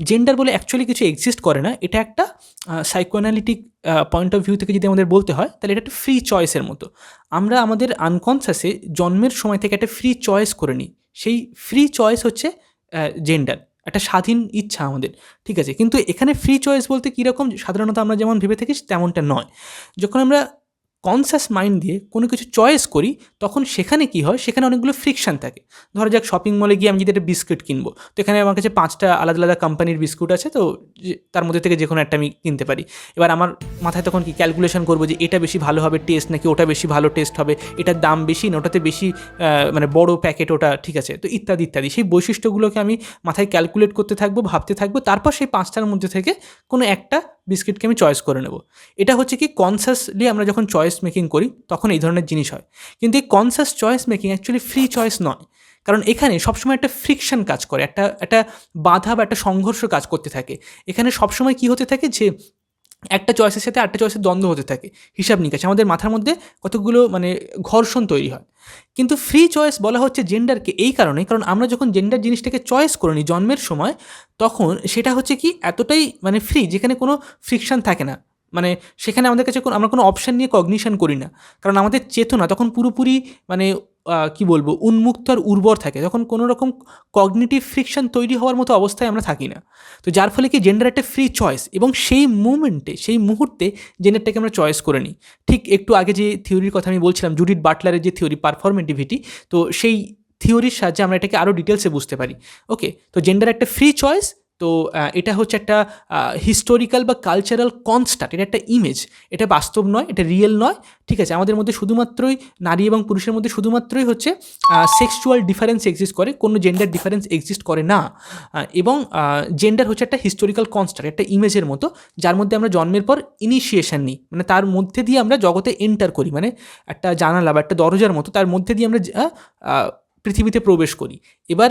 Gender বলে actually কিছু exist করে না, এটা একটা সাইকোঅ্যানালিটিক পয়েন্ট অফ ভিউ থেকে যদি আমাদের বলতে হয়, তাহলে এটা একটা ফ্রি চয়েসের মতো। আমরা আমাদের আনকনসাসে জন্মের সময় থেকে একটা ফ্রি চয়েস করে নিই। সেই ফ্রি চয়েস হচ্ছে জেন্ডার একটা স্বাধীন ইচ্ছা আমাদের, ঠিক আছে? কিন্তু এখানে ফ্রি চয়েস বলতে কীরকম সাধারণত আমরা যেমন ভেবে থাকি, তেমনটা নয়। যখন আমরা কনসাস মাইন্ড দিয়ে কোনো কিছু চয়েস করি, তখন সেখানে কি হয়? সেখানে অনেকগুলো ফ্রিকশান থাকে। ধরা যাক শপিং মলে গিয়ে আমি যদি একটা বিস্কুট কিনবো, তো এখানে আমার কাছে পাঁচটা আলাদা আলাদা কোম্পানির বিস্কুট আছে, তো তার মধ্যে থেকে যে কোনো একটা আমি কিনতে পারি। এবার আমার মাথায় তখন কি ক্যালকুলেশন করব যে, এটা বেশি ভালো হবে টেস্ট নাকি ওটা বেশি ভালো টেস্ট হবে? এটার দাম বেশি না, ওটাতে বেশি মানে বড় প্যাকেট ওটা, ঠিক আছে? তো ইত্যাদি ইত্যাদি। সেই বৈশিষ্ট্যগুলোকে আমি মাথায় ক্যালকুলেট করতে থাকব, ভাবতে থাকব। তারপর সেই পাঁচটার মধ্যে থেকে কোনো একটা বিস্কিটকে আমি চয়েস করে নেব। এটা হচ্ছে কি কনসাসলি আমরা যখন চয়েস মেকিং করি, তখন এই ধরনের জিনিস হয়। কিন্তু এই conscious choice making actually free choice নয়। কারণ এখানে সবসময় একটা ফ্রিকশন কাজ করে, একটা একটা বাধা বা একটা সংঘর্ষ কাজ করতে থাকে। এখানে সবসময় কি হতে থাকে যে একটা চয়েসের সাথে আটটা চয়েসের দ্বন্দ্ব হতে থাকে, হিসাব নিকাশ। আমাদের মাথার মধ্যে কতগুলো মানে ঘর্ষণ তৈরি হয়। কিন্তু ফ্রি চয়েস বলা হচ্ছে জেন্ডারকে এই কারণে, কারণ আমরা যখন জেন্ডার জিনিসটাকে চয়েস করে নিই জন্মের সময়, তখন সেটা হচ্ছে কি এতটাই মানে ফ্রি যেখানে কোনো ফ্রিকশন থাকে না। মানে সেখানে আমাদের কাছে আমরা কোনো অপশান নিয়ে কগনিশন করি না। কারণ আমাদের চেতনা তখন পুরোপুরি মানে কি বলব উন্মুক্ত আর উর্বর থাকে। যখন কোনো রকম কগনিটিভ ফ্রিকশন তৈরি হওয়ার মতো অবস্থায় আমরা থাকি না। তো যার ফলে কি জেন্ডার একটা ফ্রি চয়েস এবং সেই মুমেন্টে সেই মুহূর্তে জেন্ডারটাকে আমরা চয়েস করে নিই। ঠিক একটু আগে যে থিওরির কথা আমি বলছিলাম জুডিট বাটলারের যে থিওরি পারফরমেটিভিটি তো সেই থিওরির সাহায্যে আমরা এটাকে আরও ডিটেলসে বুঝতে পারি। ওকে তো জেন্ডার একটা ফ্রি চয়েস তো এটা হচ্ছে একটা হিস্টোরিক্যাল বা কালচারাল কনস্ট্যান্ট এটা একটা ইমেজ এটা বাস্তব নয়, এটা রিয়েল নয়, ঠিক আছে? আমাদের মধ্যে শুধুমাত্রই নারী এবং পুরুষের মধ্যে শুধুমাত্রই হচ্ছে সেক্সুয়াল ডিফারেন্স এক্সিস্ট করে, কোনো জেন্ডার ডিফারেন্স এক্সিস্ট করে না এবং জেন্ডার হচ্ছে একটা হিস্টোরিক্যাল কনস্ট্যান্ট একটা ইমেজের মতো, যার মধ্যে আমরা জন্মের পর ইনিশিয়েশন নিই মানে তার মধ্যে দিয়ে আমরা জগতে এন্টার করি মানে একটা জানালা বা একটা দরজার মতো তার মধ্যে দিয়ে আমরা পৃথিবীতে প্রবেশ করি। এবার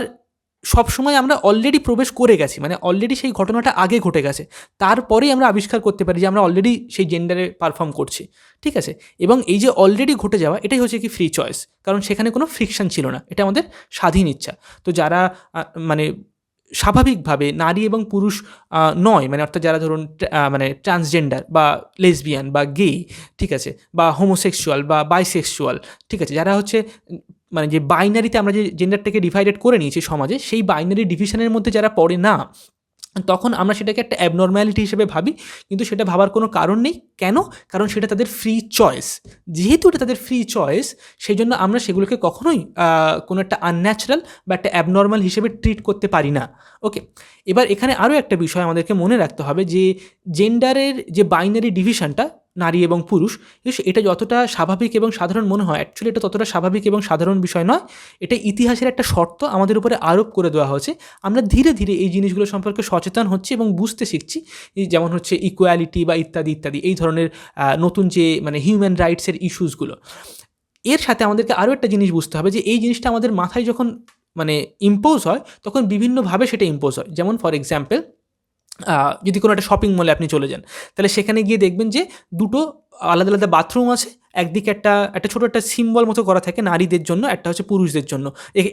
সবসময় আমরা অলরেডি প্রবেশ করে গেছি মানে অলরেডি সেই ঘটনাটা আগে ঘটে গেছে। তারপরেই আমরা আবিষ্কার করতে পারি যে আমরা অলরেডি সেই জেন্ডারে পারফর্ম করছি, ঠিক আছে? এবং এই যে অলরেডি ঘটে যাওয়া, এটাই হচ্ছে কি ফ্রি চয়েস কারণ সেখানে কোনো ফ্রিকশন ছিল না, এটা আমাদের স্বাধীন ইচ্ছা। তো যারা মানে স্বাভাবিকভাবে নারী এবং পুরুষ নয় মানে অর্থাৎ যারা ধরুন মানে ট্রান্সজেন্ডার বা লেসবিয়ান বা গে ঠিক আছে? বা হোমোসেক্সুয়াল বা বাইসেক্সুয়াল ঠিক আছে? যারা হচ্ছে মানে যে বাইনারিতে আমরা যে জেন্ডারটাকে ডিভাইডেড করে নিয়েছি সমাজে, সেই বাইনারি ডিভিশনের মধ্যে যারা পড়ে না, তখন আমরা সেটাকে একটা অ্যাবনর্ম্যালিটি হিসেবে ভাবি। কিন্তু সেটা ভাবার কোনো কারণ নেই। কেন? কারণ সেটা তাদের ফ্রি চয়েস যেহেতু এটা তাদের ফ্রি চয়েস সেই জন্য আমরা সেগুলোকে কখনোই কোনো একটা আনন্যাচারাল বা একটা অ্যাবনর্মাল হিসেবে ট্রিট করতে পারি না। ওকে এবার এখানে আরও একটা বিষয় আমাদেরকে মনে রাখতে হবে যে জেন্ডারের যে বাইনারি ডিভিশনটা নারী এবং পুরুষ এটা যতটা স্বাভাবিক এবং সাধারণ মনে হয় অ্যাকচুয়ালি এটা ততটা স্বাভাবিক এবং সাধারণ বিষয় নয়। এটা ইতিহাসের একটা শর্ত আমাদের উপরে আরোপ করে দেওয়া হয়েছে। আমরা ধীরে ধীরে এই জিনিসগুলো সম্পর্কে সচেতন হচ্ছি এবং বুঝতে শিখছি। যেমন হচ্ছে ইকুয়ালিটি বা ইত্যাদি ইত্যাদি, এই ধরনের নতুন যে মানে হিউম্যান রাইটসের ইস্যুসগুলো এর সাথে আমাদেরকে আরও একটা জিনিস বুঝতে হবে যে, এই জিনিসটা আমাদের মাথায় যখন মানে ইম্পোজ হয়, তখন বিভিন্নভাবে সেটা ইম্পোজ হয়। যেমন ফর এক্সাম্পল যদি কোনো একটা শপিং মলে আপনি চলে যান, তাহলে সেখানে গিয়ে দেখবেন যে দুটো আলাদা আলাদা বাথরুম আছে। একদিকে একটা একটা ছোটো একটা সিম্বল মতো করা থাকে নারীদের জন্য, একটা হচ্ছে পুরুষদের জন্য।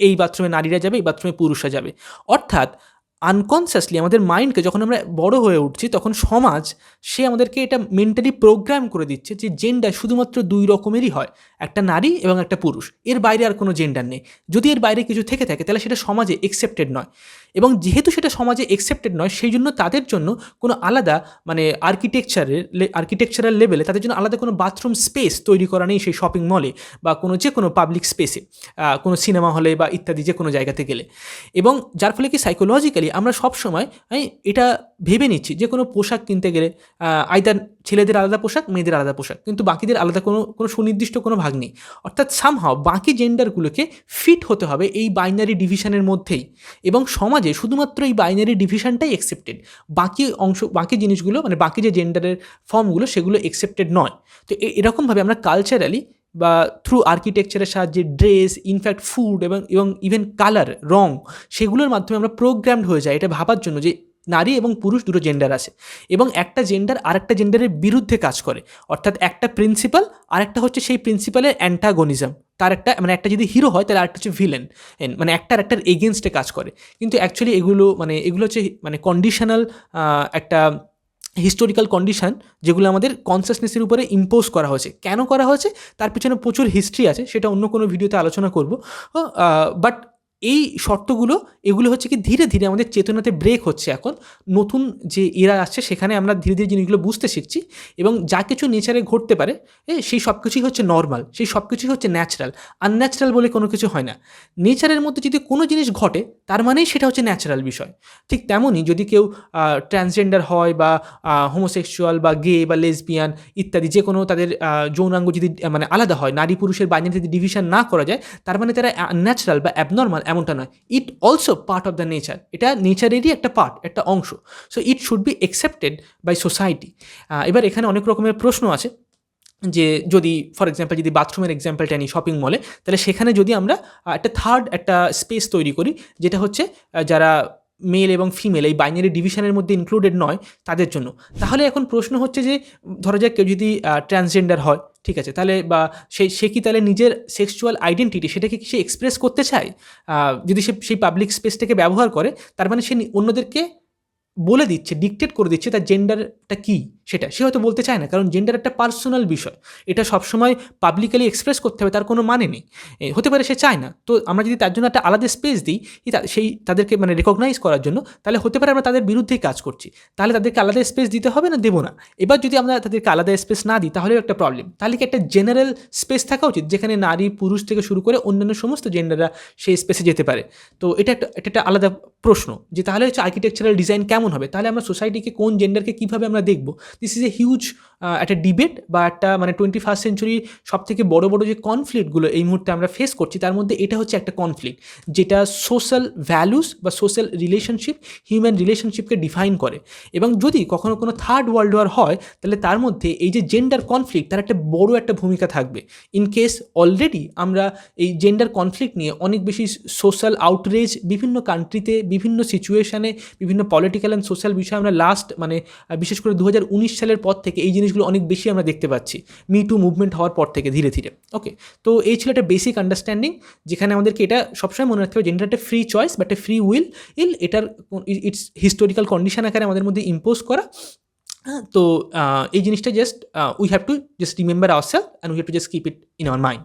এই বাথরুমে নারীরা যাবে, এই বাথরুমে পুরুষরা যাবে। অর্থাৎ আনকনসিয়াসলি আমাদের মাইন্ডকে যখন আমরা বড় হয়ে উঠছি, তখন সমাজ, সে আমাদেরকে এটা মেন্টালি প্রোগ্রাম করে দিচ্ছে যে জেন্ডার শুধুমাত্র দুই রকমেরই হয়, একটা নারী এবং একটা পুরুষ। এর বাইরে আর কোনো জেন্ডার নেই। যদি এর বাইরে কিছু থেকে থাকে, তাহলে সেটা সমাজে একসেপ্টেড নয়। এবং যেহেতু সেটা সমাজে একসেপ্টেড নয়, সেই জন্য তাদের জন্য কোনো আলাদা মানে আর্কিটেকচারের আর্কিটেকচারাল লেভেলে তাদের জন্য আলাদা কোনো বাথরুম স্পেস তৈরি করা নেই সেই শপিং মলে বা কোনো যে কোনো পাবলিক স্পেসে কোনো সিনেমা হলে বা ইত্যাদি যে কোনো জায়গাতে গেলে। এবং যার ফলে কি সাইকোলজিক্যালি আমরা সবসময় এটা ভেবে নিচ্ছি যে কোনো পোশাক কিনতে গেলে আইদার ছেলেদের আলাদা পোশাক, মেয়েদের আলাদা পোশাক। কিন্তু বাকিদের আলাদা কোনো কোনো সুনির্দিষ্ট কোনো ভাগ নেই। অর্থাৎ সামহাও বাকি জেন্ডারগুলোকে ফিট হতে হবে এই বাইনারি ডিভিশনের মধ্যেই। এবং সমাজে শুধুমাত্র এই বাইনারি ডিভিশনটাই অ্যাকসেপ্টেড বাকি অংশ, বাকি জিনিসগুলো মানে বাকি যে জেন্ডারের ফর্মগুলো সেগুলো অ্যাকসেপ্টেড নয়। তো এরকমভাবে আমরা কালচারালি বা থ্রু আর্কিটেকচারের সাহায্যে ড্রেস ইনফ্যাক্ট ফুড এবং এবং ইভেন কালার রং, সেগুলোর মাধ্যমে আমরা প্রোগ্রামড হয়ে যাই। এটা ভাবার জন্য যে নারী এবং পুরুষ দুটো জেন্ডার আছে। এবং একটা জেন্ডার আরেকটা জেন্ডারের বিরুদ্ধে কাজ করে। অর্থাৎ একটা প্রিন্সিপাল আরেকটা হচ্ছে সেই প্রিন্সিপালের অ্যান্টাগনিজম তার একটা মানে একটা যদি হিরো হয়, তাহলে আরেকটা হচ্ছে ভিলেন মানে একটার একটার এগেনস্টে কাজ করে। কিন্তু অ্যাকচুয়ালি এগুলো মানে এগুলো হচ্ছে মানে কন্ডিশনাল একটা হিস্টোরিক্যাল কন্ডিশন যেগুলো আমাদের কনসিয়াসনেসের উপরে ইম্পোজ করা হয়েছে। কেন করা হয়েছে? তার পিছনে প্রচুর হিস্ট্রি আছে, সেটা অন্য কোনো ভিডিওতে আলোচনা করব। বাট এই শর্তগুলো, এগুলো হচ্ছে কি ধীরে ধীরে আমাদের চেতনাতে ব্রেক হচ্ছে এখন। নতুন যে এরা আসছে, সেখানে আমরা ধীরে ধীরে জিনিসগুলো বুঝতে শিখছি এবং যা কিছু নেচারে ঘটতে পারে সেই সব কিছুই হচ্ছে নর্মাল সেই সব কিছুই হচ্ছে ন্যাচারাল আনন্যাচারাল বলে কোনো কিছু হয় না। নেচারের মধ্যে যদি কোনো জিনিস ঘটে, তার মানেই সেটা হচ্ছে ন্যাচারাল বিষয়। ঠিক তেমনই যদি কেউ ট্রান্সজেন্ডার হয় বা হোমোসেক্সুয়াল বা গে বা লেসবিয়ান ইত্যাদি, যে কোনো তাদের যৌনাঙ্গ যদি মানে আলাদা হয় নারী পুরুষের বাইরে যদি ডিভিশন না করা যায়, তার মানে তারা ন্যাচারাল বা অ্যাবনর্মাল এমনটা নয়। It also part of the nature এটা নেচারেরই একটা পার্ট একটা অংশ। So it should be accepted by society এবার এখানে অনেক রকমের প্রশ্ন আছে যে যদি ফর এক্সাম্পল যদি বাথরুমের এক্সাম্পলটা নিই শপিং মলে তাহলে সেখানে যদি আমরা একটা থার্ড একটা স্পেস তৈরি করি, যেটা হচ্ছে যারা মেল এবং ফিমেল এই বাইনারি ডিভিশনের মধ্যে ইনক্লুডেড নয় তাদের জন্য। তাহলে এখন প্রশ্ন হচ্ছে যে, ধরা যাক কেউ যদি ট্রান্সজেন্ডার হয়, ঠিক আছে, তাহলে বা সে সে কি তাহলে নিজের সেক্সুয়াল আইডেন্টিটি সেটাকে কি সে এক্সপ্রেস করতে চায়? যদি সে, সেই পাবলিক স্পেসটাকে ব্যবহার করে, তার মানে সে অন্যদেরকে বলে দিচ্ছে ডিকটেট করে দিচ্ছে তার জেন্ডারটা কী, সেটা। সে হয়তো বলতে চায় না, কারণ জেন্ডার একটা পার্সোনাল বিষয়। এটা সবসময় পাবলিকালি এক্সপ্রেস করতে হবে, তার কোনো মানে নেই। হতে পারে সে চায় না। তো আমরা যদি তার জন্য একটা আলাদা স্পেস দিই সেই তাদেরকে মানে রেকগনাইজ করার জন্য, তাহলে হতে পারে আমরা তাদের বিরুদ্ধেই কাজ করছি। তাহলে তাদেরকে আলাদা স্পেস দিতে হবে না, দেবো না। এবার যদি আমরা তাদেরকে আলাদা স্পেস না দিই, তাহলেও একটা প্রবলেম তাহলে কি একটা জেনারেল স্পেস থাকা উচিত, যেখানে নারী, পুরুষ থেকে শুরু করে অন্যান্য সমস্ত জেন্ডাররা সেই স্পেসে যেতে পারে? তো এটা একটা এটা একটা আলাদা প্রশ্ন, যে তাহলে হচ্ছে আর্কিটেকচারাল ডিজাইন কেমন হবে? তাহলে আমরা সোসাইটিকে কোন জেন্ডারকে কীভাবে আমরা দেখব? দিস ইজ এ হিউজ একটা ডিবেট বা একটা মানে টোয়েন্টি ফার্স্ট সেঞ্চুরির সব থেকে বড় বড় যে কনফ্লিক্টগুলো এই মুহূর্তে আমরা ফেস করছি, তার মধ্যে এটা হচ্ছে একটা কনফ্লিক্ট যেটা সোশ্যাল ভ্যালুস বা সোশ্যাল রিলেশনশিপ হিউম্যান রিলেশনশিপকে ডিফাইন করে। এবং যদি কখনো কোনো থার্ড ওয়ার্ল্ড ওয়ার হয়, তাহলে তার মধ্যে এই যে জেন্ডার কনফ্লিক্ট তার একটা বড় একটা ভূমিকা থাকবে। ইন কেস অলরেডি আমরা এই জেন্ডার কনফ্লিক্ট নিয়ে অনেক বেশি সোশ্যাল আউটরেজ বিভিন্ন কান্ট্রিতে বিভিন্ন সিচুয়েশনে বিভিন্ন পলিটিক্যাল অ্যান্ড সোশ্যাল বিষয়ে আমরা লাস্ট মানে বিশেষ করে দু হাজার উনিশ সালের পর থেকে এই জিনিসগুলো অনেক বেশি আমরা দেখতে পাচ্ছি। মি টু মুভমেন্ট হওয়ার পর থেকে ধীরে ধীরে। ওকে তো এই ছিল একটা বেসিক আন্ডারস্ট্যান্ডিং যেখানে আমাদেরকে এটা সবসময় মনে রাখতে হবে জেন্ডার একটা ফ্রি চয়েস বা একটা ফ্রি উইল ইল এটার ইটস হিস্টোরিক্যাল কন্ডিশন আকারে আমাদের মধ্যে ইম্পোজ করা। হ্যাঁ, তো এই জিনিসটা just we have to just remember our self and we have to just keep it in our mind